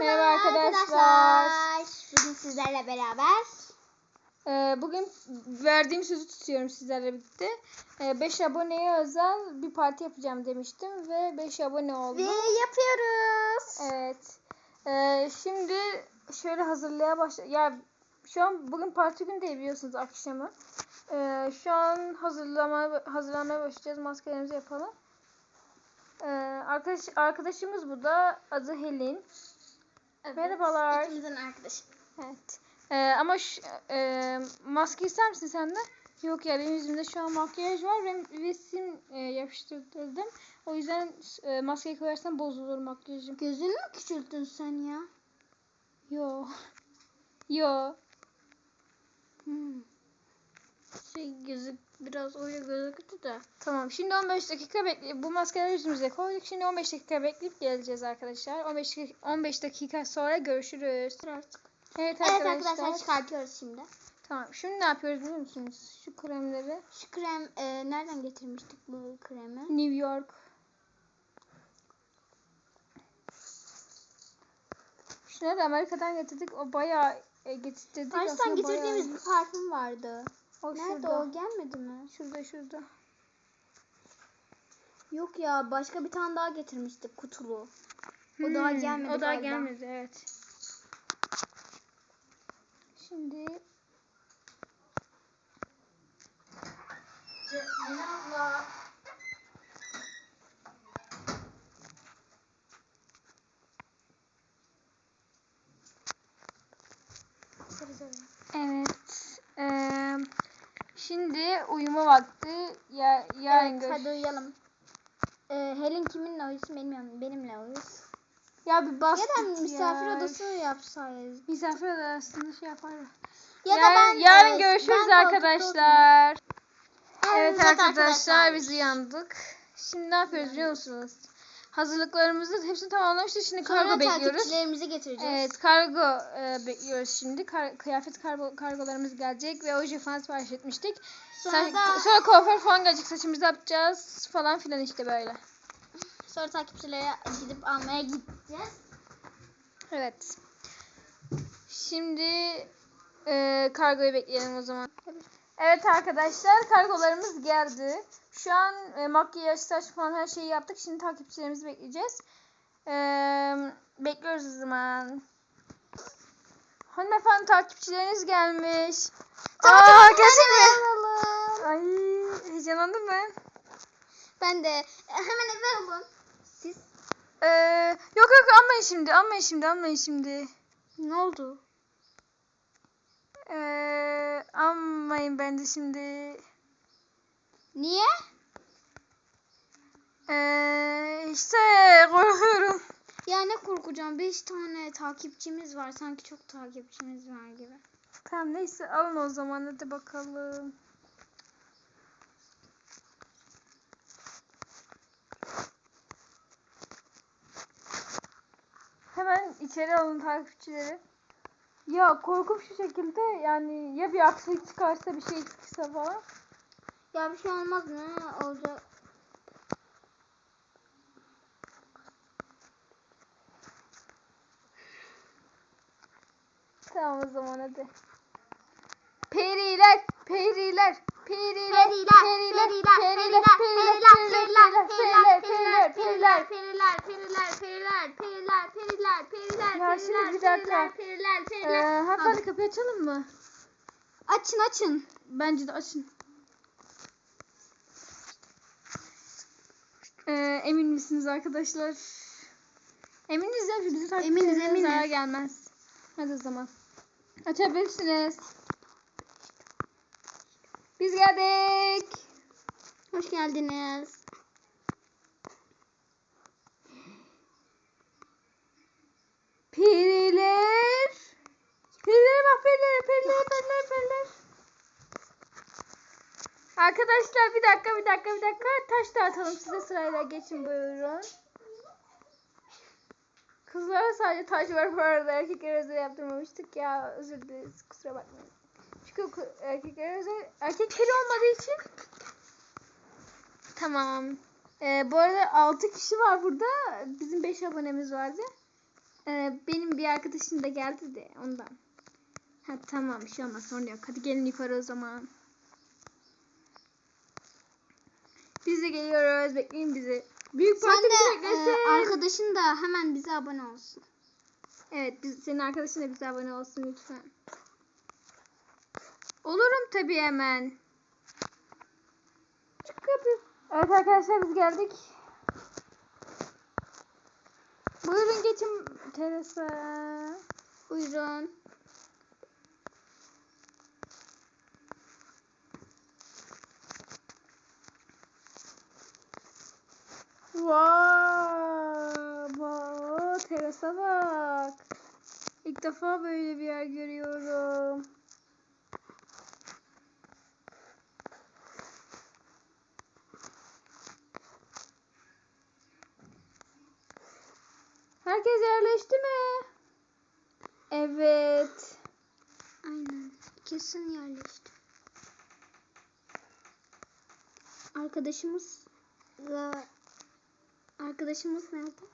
Merhaba arkadaşlar. Bugün sizlerle beraber Ee, bugün verdiğim sözü tutuyorum sizlerle birlikte. 5 aboneye özel bir parti yapacağım demiştim ve 5 abone oldu. ve yapıyoruz. Evet. Ee, şimdi şöyle hazırlığa başla. Ya şu an bugün parti günü değil biliyorsunuz akşamı. Ee, şu an hazırlama hazırlanmaya başlayacağız. Maskelerimizi yapalım. Ee, arkadaş arkadaşımız bu da adı Helin. Evet, Merhabalar. İkimizin arkadaşı. Evet. Ee, ama şu, e, maske ister misin sen de? Yok ya benim yüzümde şu an makyaj var ve resim e, yapıştırdım. O yüzden e, maskeyi koyarsan bozulur makyajım. Gözünü mü küçülttün sen ya? Yo. Yo. Hmm. Şey gözü biraz öyle gözüktü de. Tamam. Şimdi 15 dakika bekle. Bu maskeleri yüzümüze koyduk. Şimdi 15 dakika bekleyip geleceğiz arkadaşlar. 15 dakika, 15 dakika sonra görüşürüz. Artık. Evet Evet arkadaşlar. arkadaşlar çıkartıyoruz şimdi. Tamam. Şimdi ne yapıyoruz biliyor musunuz? Şu kremleri Şu krem e, nereden getirmiştik bu kremi? New York. Şunları da Amerika'dan getirdik. O bayağı e, getirdik. Aslında getirdiğimiz bayağı- bir parfüm vardı. O Nerede şurada. o gelmedi mi? Şurada şurada. Yok ya başka bir tane daha getirmiştik kutulu. O daha Hmm, gelmedi O daha galiba. gelmedi evet. Şimdi Evet. eee, şimdi uyuma vakti. Ya, yarın Evet görüş- hadi uyuyalım. Ee, Helen kiminle uyusun bilmiyorum. Benimle uyusun. Ya bir Ya bastık da misafir ya. odası yapsayız. Misafir odasında şey yaparız. Ya yarın, da ben yarın e, görüşürüz ben arkadaşlar. Evet Evet arkadaşlar biz uyandık. Şimdi ne yapıyoruz biliyor musunuz? Hazırlıklarımızı hepsini tamamlamıştık. Şimdi kargo Sonra bekliyoruz. takipçilerimizi getireceğiz. Evet kargo e, bekliyoruz şimdi. Kar- kıyafet kargo, kargolarımız gelecek ve oje falan sipariş etmiştik. Sonra Sa- da sonra kuaför falan gelecek saçımızı yapacağız falan filan işte böyle. sonra takipçilere gidip almaya gideceğiz. Evet. Şimdi e, kargoyu bekleyelim o zaman. Evet arkadaşlar kargolarımız geldi. Şu an e, makyaj, saç falan her şeyi yaptık. Şimdi takipçilerimizi bekleyeceğiz. E, bekliyoruz o zaman. Hanımefendi takipçileriniz gelmiş. Aa. Alalım. Ay heyecanlandım ben. Ben de e, hemen eve alın. Siz Ee, yok yok almayın şimdi almayın şimdi almayın şimdi. ne oldu? Ee, almayın bence şimdi. Niye? Ee, işte korkuyorum. Ya ne korkacağım? 5 tane takipçimiz var. Sanki çok takipçimiz var gibi. Tamam neyse alın o zaman hadi bakalım. Hemen içeri alın takipçileri. Ya korkup şu şekilde yani ya bir aksilik çıkarsa bir şey çıksa falan. Ya bir şey olmaz ne olacak? Tamam o zaman hadi. Periler, periler, periler, Periler, periler, periler, periler, periler, periler, periler, periler, periler, periler, periler, periler, periler, Ya şimdi bir dakika. periler, Ee, periler. hanımefendi kapıyı açalım mı? Açın açın. Bence de açın. Ee, emin misiniz arkadaşlar? Eminiz ya bizim takipçilerimize eminiz. zarar gelmez. Hadi o zaman. Açabilirsiniz. Biz geldik. Hoş geldiniz. Periler. Periler bak periler, periler, periler, periler. Arkadaşlar bir dakika, bir dakika, bir dakika. Taş dağıtalım size sırayla geçin buyurun. Kızlara sadece taş var bu arada. Erkeklere özel yaptırmamıştık ya. Özür dileriz. Kusura bakmayın. Ku- erkeklere özel... Erkek peri olmadığı için... Tamam. Ee, bu arada 6 kişi var burada. Bizim 5 abonemiz vardı. Ee, benim bir arkadaşım da geldi de ondan. Ha tamam bir şey olmaz sorun yok. Hadi gelin yukarı o zaman. Biz de geliyoruz. Bekleyin bizi. Büyük Sen parti de bizi e, beklesin. arkadaşın da hemen bize abone olsun. Evet biz, senin arkadaşın da bize abone olsun lütfen. Olurum tabii hemen. Çık kapı. Evet arkadaşlar biz geldik. Buyurun geçin terasa. Buyurun. Vay, vay, terasa bak. İlk defa böyle bir yer görüyorum. Herkes yerleşti mi? Evet. Aynen. Kesin yerleşti. Arkadaşımız Arkadaşımız nerede?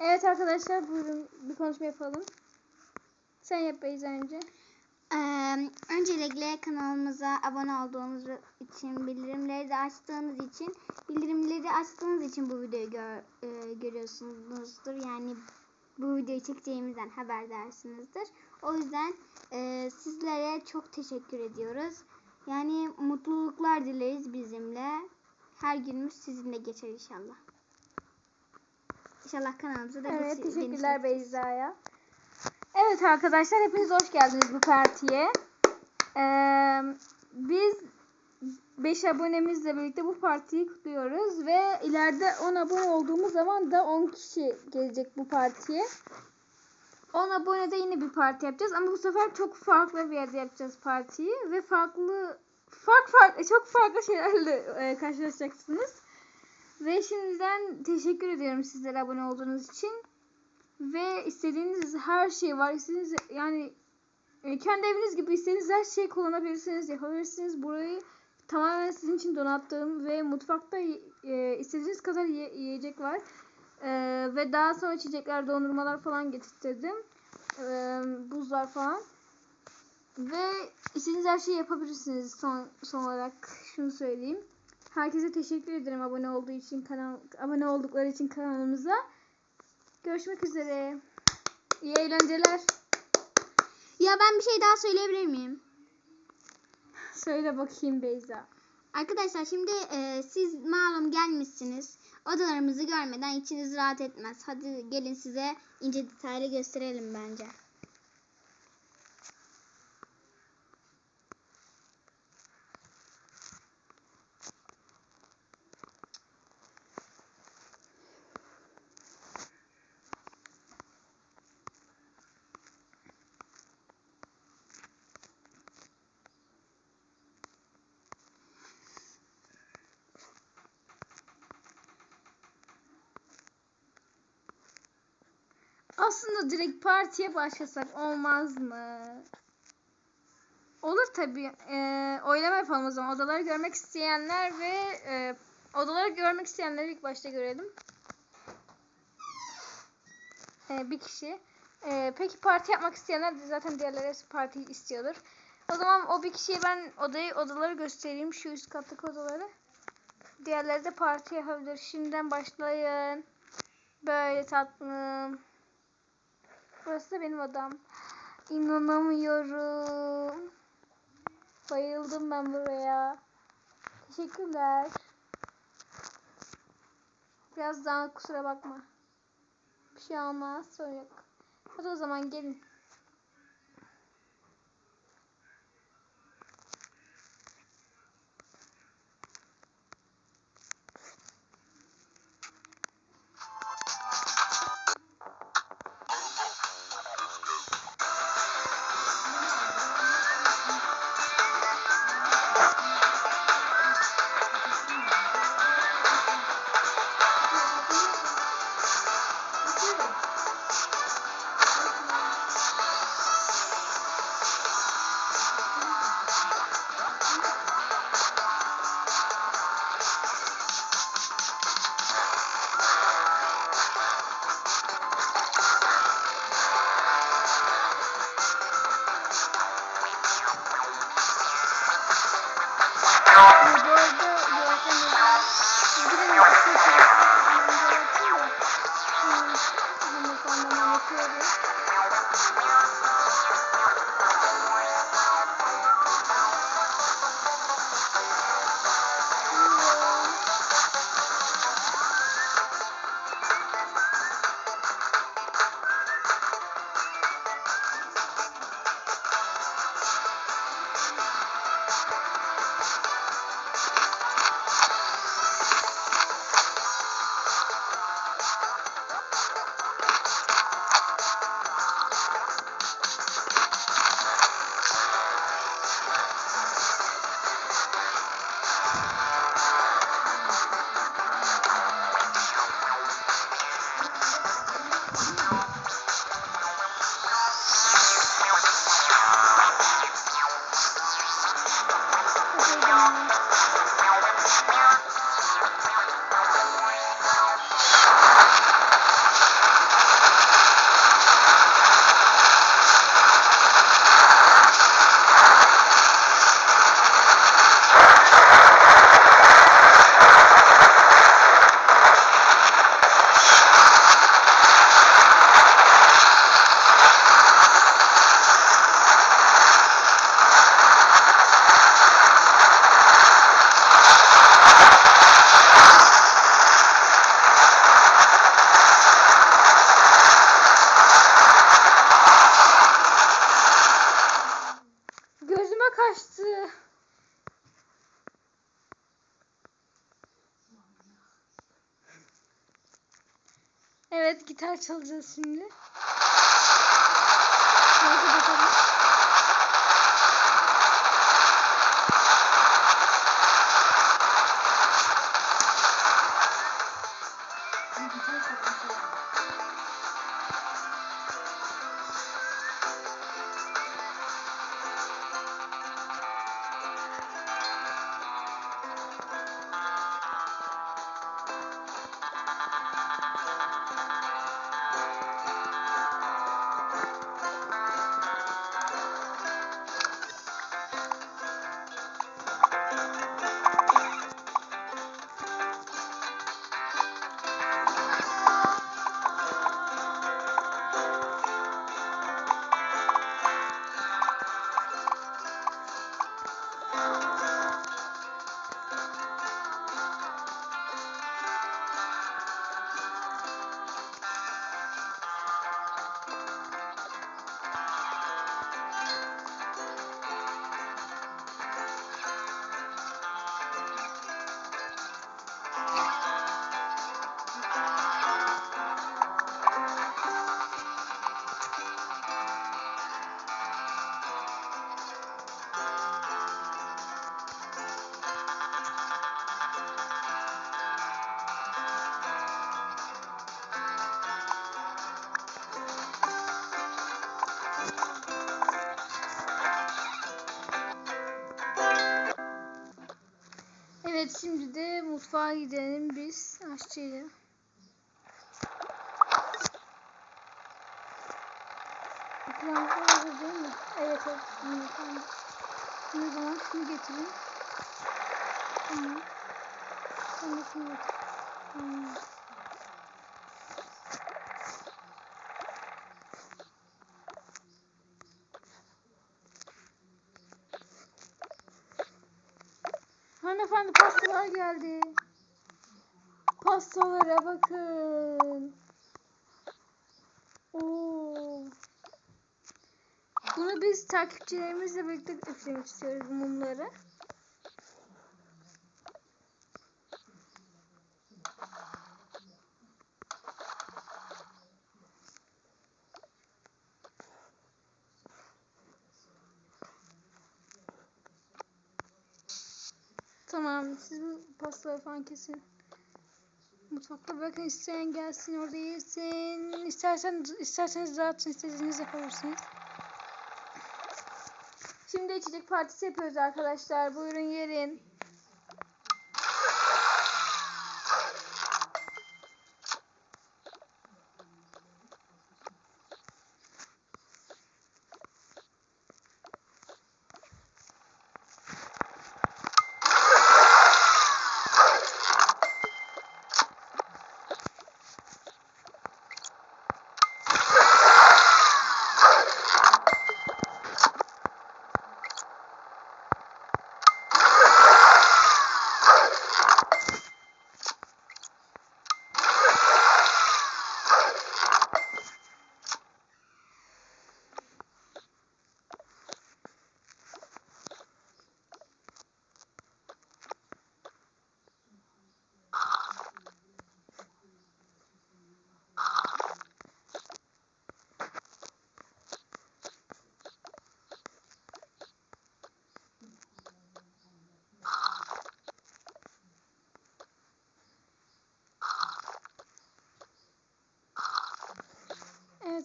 Evet arkadaşlar buyurun bir konuşma yapalım. Sen yap önce. Ee, öncelikle kanalımıza abone olduğunuz için, bildirimleri de açtığınız için, bildirimleri açtığınız için bu videoyu gör, e, görüyorsunuzdur. Yani bu videoyu çekeceğimizden haberdarsinizdir. O yüzden e, sizlere çok teşekkür ediyoruz. Yani mutluluklar dileriz bizimle. Her günümüz sizinle geçer inşallah. İnşallah kanalımıza da Evet teşekkürler. Beyza'ya. Evet arkadaşlar hepiniz hoş geldiniz bu partiye. Ee, biz 5 abonemizle birlikte bu partiyi kutluyoruz ve ileride 10 abone olduğumuz zaman da 10 kişi gelecek bu partiye. 10 abonede yine bir parti yapacağız ama bu sefer çok farklı bir yerde yapacağız partiyi ve farklı fark farklı çok farklı şeylerle e, karşılaşacaksınız. Ve şimdiden teşekkür ediyorum sizlere abone olduğunuz için. Ve istediğiniz her şey var. İstediğiniz yani e, kendi eviniz gibi istediğiniz her şeyi kullanabilirsiniz, yapabilirsiniz. Burayı tamamen sizin için donattığım ve mutfakta e, istediğiniz kadar yiye- yiyecek var. E, ve daha sonra içecekler, dondurmalar falan getirttirdim. E, buzlar falan. Ve istediğiniz her şeyi yapabilirsiniz son, son olarak şunu söyleyeyim. Herkese teşekkür ederim abone olduğu için kanal abone oldukları için kanalımıza. Görüşmek üzere. İyi eğlenceler. Ya ben bir şey daha söyleyebilir miyim? Söyle bakayım Beyza. Arkadaşlar şimdi e, siz malum gelmişsiniz. Odalarımızı görmeden içiniz rahat etmez. Hadi gelin size ince detaylı gösterelim bence. Aslında direkt partiye başlasak olmaz mı? Olur tabii. Ee, oylama yapalım o zaman. Odaları görmek isteyenler ve e, odaları görmek isteyenleri ilk başta görelim. Ee, bir kişi. Ee, peki parti yapmak isteyenler de zaten diğerleri parti istiyordur. O zaman o bir kişiye ben odayı odaları göstereyim. Şu üst kattaki odaları. Diğerleri de parti yapabilir. Şimdiden başlayın. Böyle tatlım. Burası da benim odam. İnanamıyorum. Bayıldım ben buraya. Teşekkürler. Biraz daha kusura bakma. Bir şey olmaz. Sorun yok. Hadi o zaman gelin. Evet gitar çalacağız şimdi. Mutfağa gidelim biz aşçıyla. Kulağımız hazır değil mi? Evet evet. Şimdi, zaman şunu getirin. Tamam. Sen de şunu getir. Tamam. Hanımefendi pastalar geldi. Pastalara bakın. Oo. Bunu biz takipçilerimizle birlikte üflemek istiyoruz mumları. Tamam siz bu pastaları falan kesin. Mutfakta bakın isteyen gelsin orada yesin. İstersen, isterseniz dağıtın istediğiniz yapabilirsiniz. Şimdi içecek partisi yapıyoruz arkadaşlar. Buyurun yerin.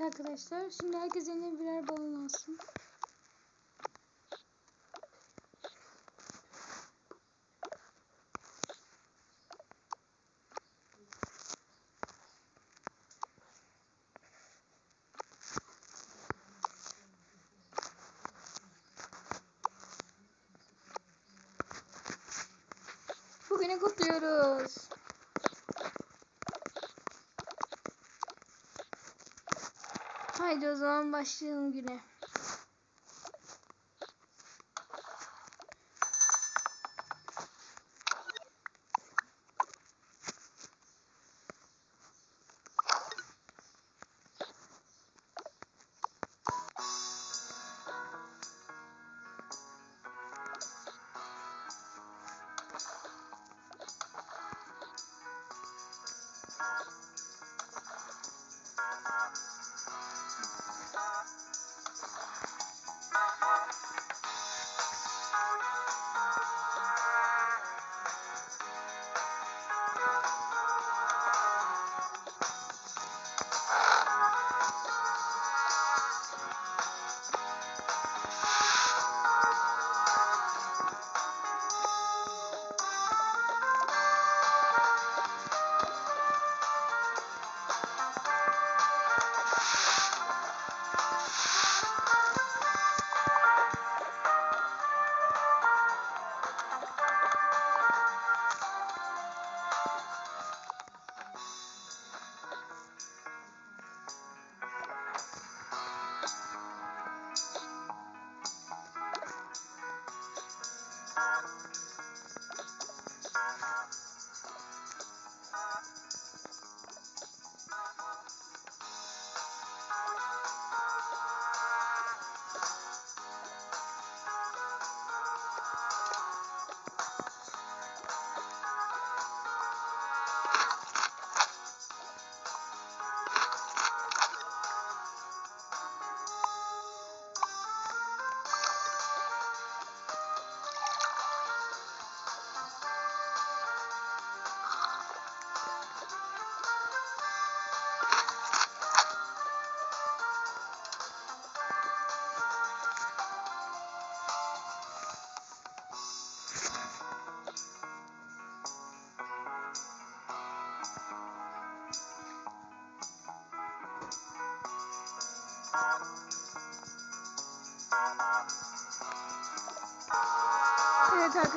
Evet arkadaşlar. Şimdi herkes eline birer balon alsın. Bugünü kutluyoruz. Haydi o zaman başlayalım güne.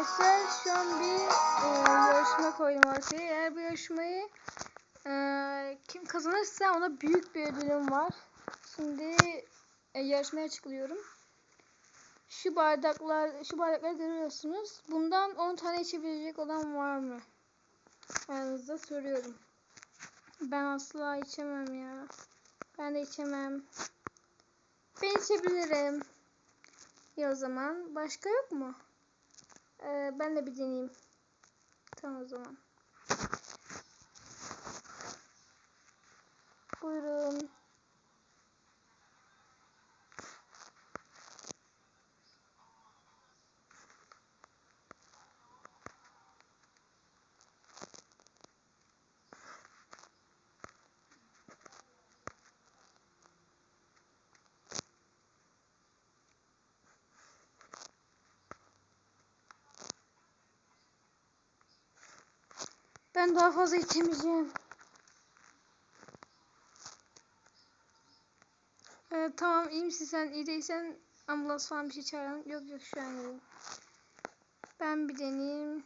Arkadaşlar şu an bir e, yarışma koydum ortaya. Eğer bu yarışmayı e, kim kazanırsa ona büyük bir ödülüm var. Şimdi e, yarışmaya çıkıyorum. Şu bardaklar, şu bardakları görüyorsunuz. Bundan 10 tane içebilecek olan var mı? Aranızda soruyorum. Ben asla içemem ya. Ben de içemem. Ben içebilirim. Ya o zaman başka yok mu? Ee, ben de bir deneyeyim. Tamam o zaman. Buyurun. Ben daha fazla içemeyeceğim. Ee, tamam iyi misin sen? İyi değilsen ambulans falan bir şey çağıralım. Yok yok şu an iyiyim. Ben bir deneyeyim.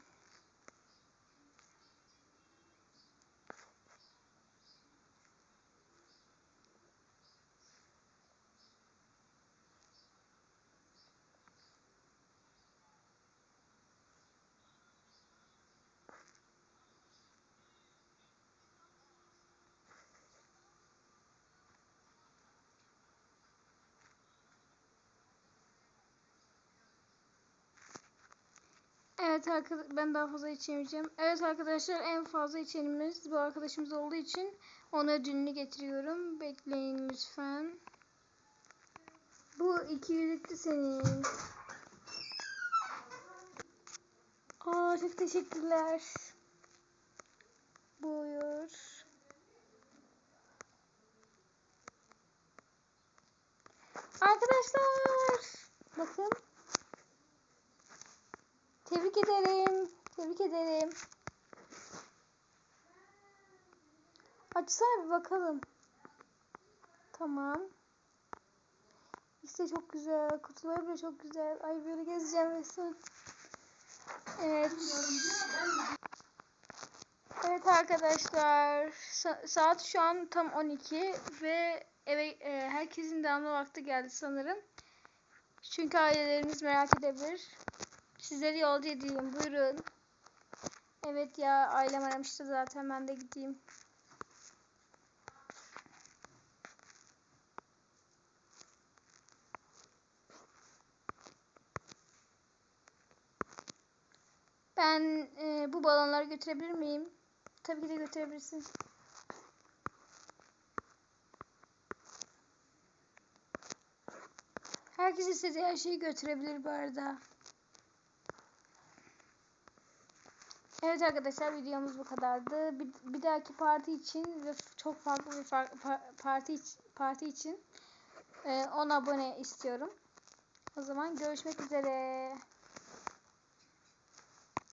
Evet arkadaşlar ben daha fazla içemeyeceğim. Evet arkadaşlar en fazla içenimiz bu arkadaşımız olduğu için ona ödülünü getiriyorum. Bekleyin lütfen. Bu iki yüzüklü senin. Aa çok teşekkürler. Buyur. Arkadaşlar bakın Tebrik ederim. Tebrik ederim. Açsana bir bakalım. Tamam. İşte çok güzel. Kutuları bile çok güzel. Ay böyle gezeceğim resmen. Evet. Evet arkadaşlar. Sa- saat şu an tam 12 ve eve e, herkesin damla vakti geldi sanırım. Çünkü aileleriniz merak edebilir. Sizleri yolcu edeyim. Buyurun. Evet ya ailem aramıştı zaten. Ben de gideyim. Ben e, bu balonları götürebilir miyim? Tabii ki de götürebilirsin. Herkes istediği her şeyi götürebilir bu arada. Evet arkadaşlar videomuz bu kadardı. Bir, bir dahaki parti için ve çok farklı bir far, pa- parti parti için e, 10 abone istiyorum. O zaman görüşmek üzere.